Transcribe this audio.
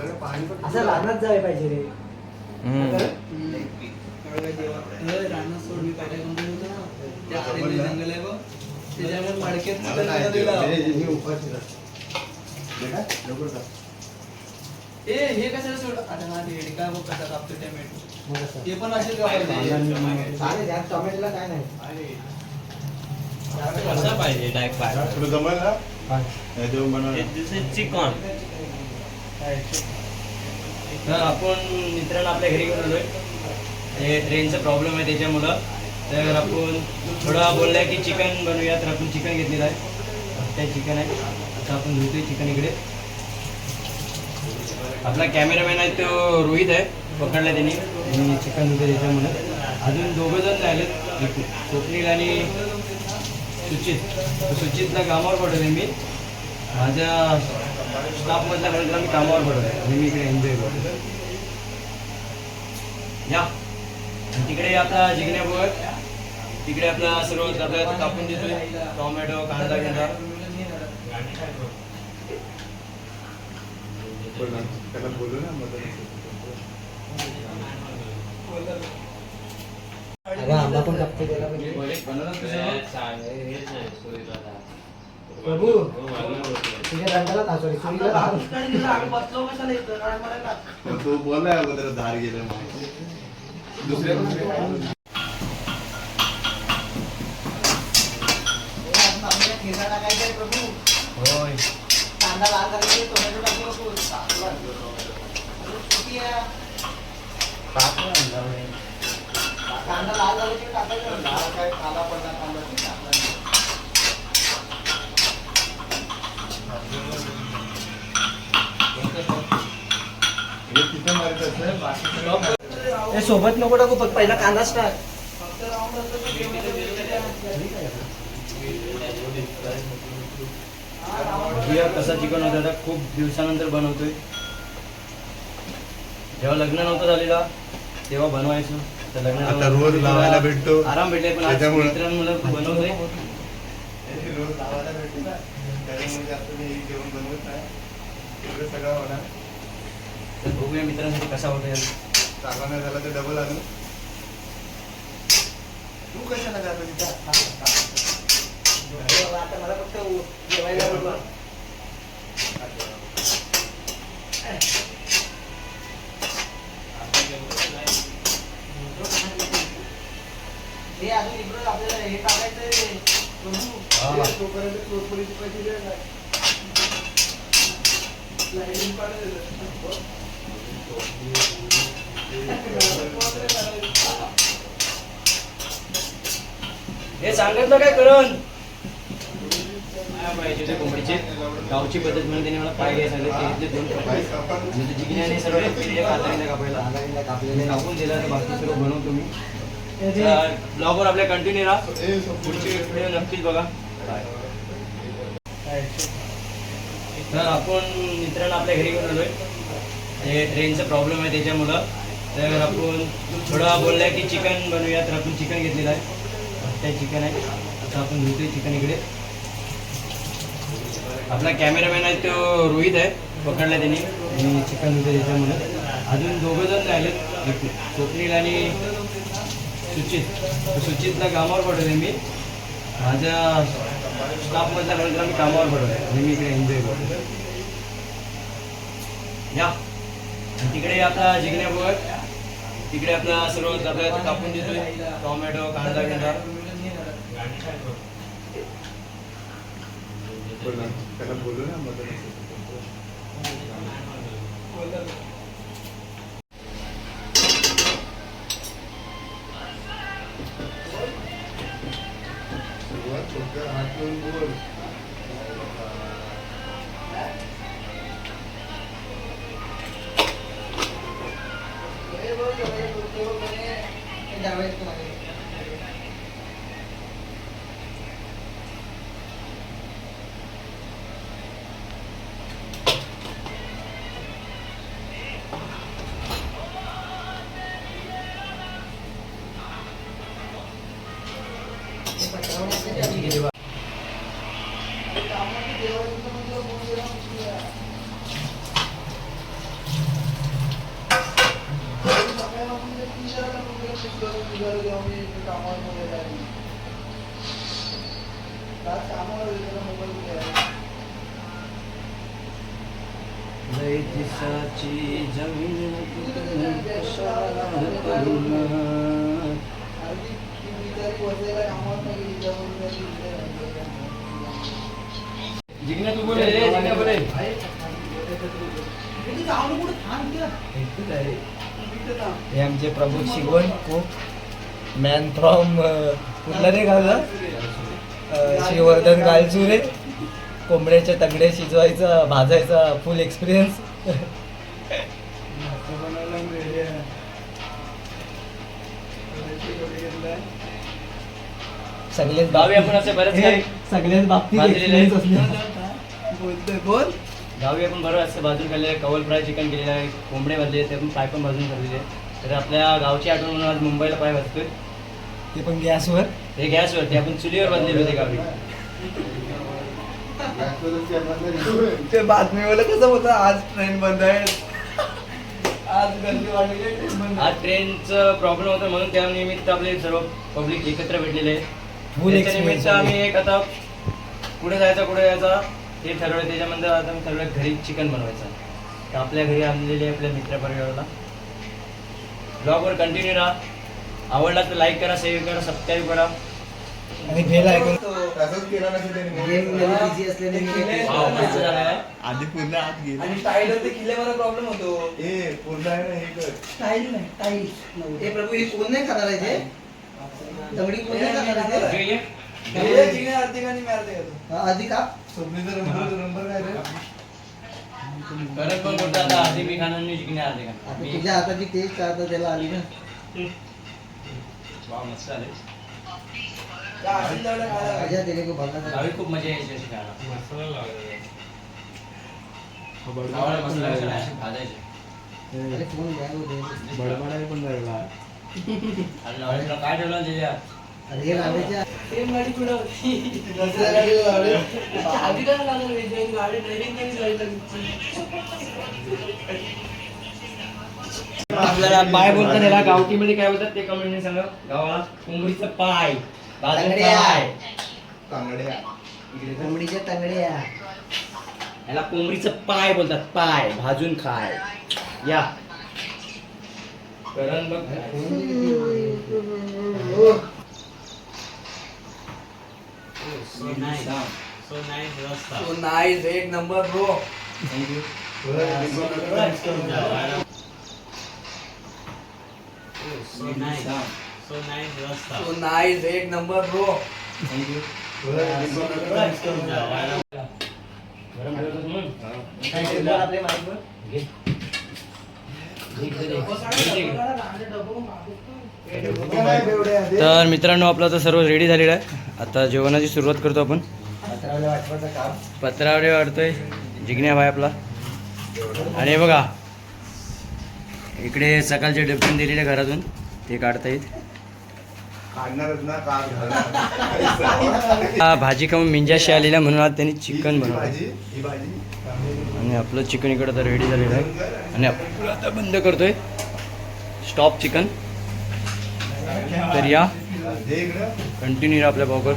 असं रानात जायला पाहिजे रे. ना हे कशाला सोड? आता हा रेड काय बघ कसा कापतो टोमॅटो मग असं. ते पण असे कापायचे चालेल यात टोमॅटोला काय नाही. कसं पाहिजे? डायरेक्ट बाहेर चिकन तर आपण मित्रांनो आपल्या घरी घेऊन आलोय. ते ट्रेनचा प्रॉब्लेम आहे त्याच्यामुळं. तर आपण थोडा बोललाय की चिकन बनवूया तर आपण चिकन घेतलेलं आहे. त्या चिकन आहे. आता आपण धुतोय चिकन इकडे. आपला कॅमेरामॅन आहे तो रोहित आहे. पकडला त्यांनी. आणि चिकन धुतोय त्याच्यामुळे. अजून दोघं जण राहिलेत. एक स्वप्नील आणि सुचित. सुचितला कामावर पडवले मी. माझ्या स्टाफमधल्या गणितला मी कामावर आणि मी इकडे एन्जॉय करतो या. तिकडे आपला जिगण्या बघ तिकडे आपला सर्व आपल्याला कापून देतोय. टोमॅटो कांदा गिंदा अगं आंबा पण कापतो त्याला प्रभू. तुझ्या रंगाला इथं? काय मारायला तो बोललाय अगोदर धार गेलं. दुसऱ्या होय. कांदा लाल करायचे टोमॅटो टाकू नको. किती आहे? कांदा लाल झाला की टाकायचं लाल काय काला पडला कांदा ते टाकायचा. हे ए, सोबत नको टाकू फक्त पहिला कांदाच टाक कसा चिकन होता आता खूप दिवसानंतर बनवतोय जेव्हा लग्न नव्हतं झालेला तेव्हा बनवायचो तर लग्न आता रोज लावायला भेटतो. आराम भेटले पण. मित्रांमुळे बनवतोय हे रोज लावायला भेटते. त्याच्यामुळे जास्त मी जेवण बनवत नाही. सगळं होणार. बघूया मित्रांसाठी कसा होता चांगला नाही झाला तर डबल आणू तू कशाला जातो तिथं? आता मला फक्त जेवायला बोलवा. हे अजून इकडून आपल्याला हे टाकायचं आहे प्रभू. हा. ते तोपर्यंत ना. हे सांगितलं काय करण? कोंबडीचे गावची पद्धत म्हणून त्याने मला पाय घ्यायला सांगितले. ते दोन बाई म्हणजे जिग्न्याने सर्व हाताने कापायला. कापलेले कापून दिला बाकी सर्व बनवतो तुम्ही ब्लॉगवर आपल्या कंटिन्यू राहा. पुढची व्हिडिओ नक्कीच बघा. तर आपण मित्रांना आपल्या घरी घेऊन आलोय. हे ट्रेनचा प्रॉब्लेम आहे त्याच्यामुळं. तर आपण थोडा बोललाय की चिकन बनवूया तर आपण चिकन घेतलेलं आहे. ते चिकन आहे. आता आपण धुतोय चिकन इकडे. आपला कॅमेरामॅन आहे तो रोहित आहे. पकडला त्यांनी. आणि चिकन होतं त्याच्यामुळे. अजून दोघं जण राहिलेत. एक स्वप्नील आणि सुचित. सुचितला कामावर पडवले मी. माझ्या स्टाफमधल्या नंतर मी कामावर पडवलं मी इकडे एन्जॉय करतो या. तिकडे आपला जिगण्या तिकडे आपला सर्व डब्यात कापून देतोय. टोमॅटो कांदा गिंदा बोलू ना मदत सुरुवात फक्त हात लावून बोल. कामावर मोबाईल वैदिसाची जमीन जिग्ना तू बोले रे जिग्ना बोले इथे जाऊन कुठं थांब इथं. इथं थांब. हे आमचे प्रभू शिगवण खूप मॅन फ्रॉम कुठला रे गावला अं, श्रीवर्धन गालचुरे कोंबड्याचे तगडे शिजवायचा भाजायचा फुल एक्सपिरियन्स? सगळेच गावी आपण असे बरेच हे काही सगळ्याच बाबतीत भाजलेले आहेत. experience असले. बोलतोय बोल गावी आपण बरोबर असं भाजून खाल्ले कवल फ्राय चिकन केलेलं आहे कोंबडे भाजले ते पण पाय पण भाजून खाल्लेले आहे. तर आपल्या गावची आठवण म्हणून आज मुंबईला पाय भाजतोय ते पण गॅसवर हे गॅसवरती आपण चुलीवर भाजलेले होते गावी ते बातमीवालं कसं होतं? आज ट्रेन बंद आहे. आज गर्दी वाढली आहे. ट्रेन बंद आज ट्रेनचं प्रॉब्लेम होता म्हणून त्या निमित्त आपले सर्व पब्लिक एकत्र भेटलेले आहे Full त्याच्या experience निमित्त. आम्ही एक आता कुठे जायचं कुठे जायचं ते ठरवलं. त्याच्यामध्ये आता आम्ही ठरवलं घरी चिकन बनवायचं. तर आपल्या घरी आणलेले आपल्या मित्रपरिवाराला. ब्लॉगवर कंटिन्यू राहा. आवडला तर लाईक करा शेअर करा सबस्क्राईब करा. आणि भेल ऐकून तसंच केला नसेल त्यांनी. गेम बिझी असल्याने मी काही- वाव, मस्त झालेलं आहे. आधी पूर्ण आत गेली. आणि स्टाईल ते किल्ल्यावर प्रॉब्लेम होतो. ए पूर्ण आहे ना हे कर. स्टाईल नाही स्टाईल हे प्रभू हे कोण नाही खाणार आहे ते? दगडी कोण नाही खाणार आहे ये, ये. ते हे जिने आणि हा, आधी का? स्वप्नीचा नंबर नंबर काय रे? पण आता आधी मी खाणार नाही आधी आता खाणार. मी तुझ्या हाताची टेस्ट आता त्याला आली ना. वाव, मस्त आले. गावी खूप मजा यायची अशी गावाला. अशी भाजायची. आणि लावायला काय ठेवलं त्याच्यात? अरे हे लावायच्या सेम गाडी पुढे होती? दुसऱ्या गाडीला लावले. आधी काय लागलं रे जैन गाडी ड्रायव्हिंग केली जायला आपल्याला पाय बोलतात त्याला गावठीमध्ये काय बोलतात ते कमेंट सांगा. गावाला कोंबडीचं पाय. तांगड्या कोंबडीच्या तंगड्या. याला कोंबडीचं पाय बोलतात पाय. भाजून खाय. या. करण बघ. एक number bro thank you So nice, एक नंबर ब्रो थँक्यू. तर मित्रांनो आपलं आता सर्व रेडी झालेलं आहे. आता जेवणाची सुरुवात करतो आपण. पत्रावडे वाढतोय. जिग्न्या भाई आपला. आणि हे बघा. इकडे सकाळचे डबकन दिलेले घरातून. ते काढता येत काढणारच ना कार घालणार हा, भाजी खाऊन मिंजाशी आलेला म्हणून आज त्यांनी चिकन बनवलं. भाजी ही भाजी. आणि आपलं चिकन इकडं आता रेडी झालेलं आहे. आणि आपण आता बंद करतोय. स्टॉप चिकन तर या. कंटिन्यू आपल्या भाऊकर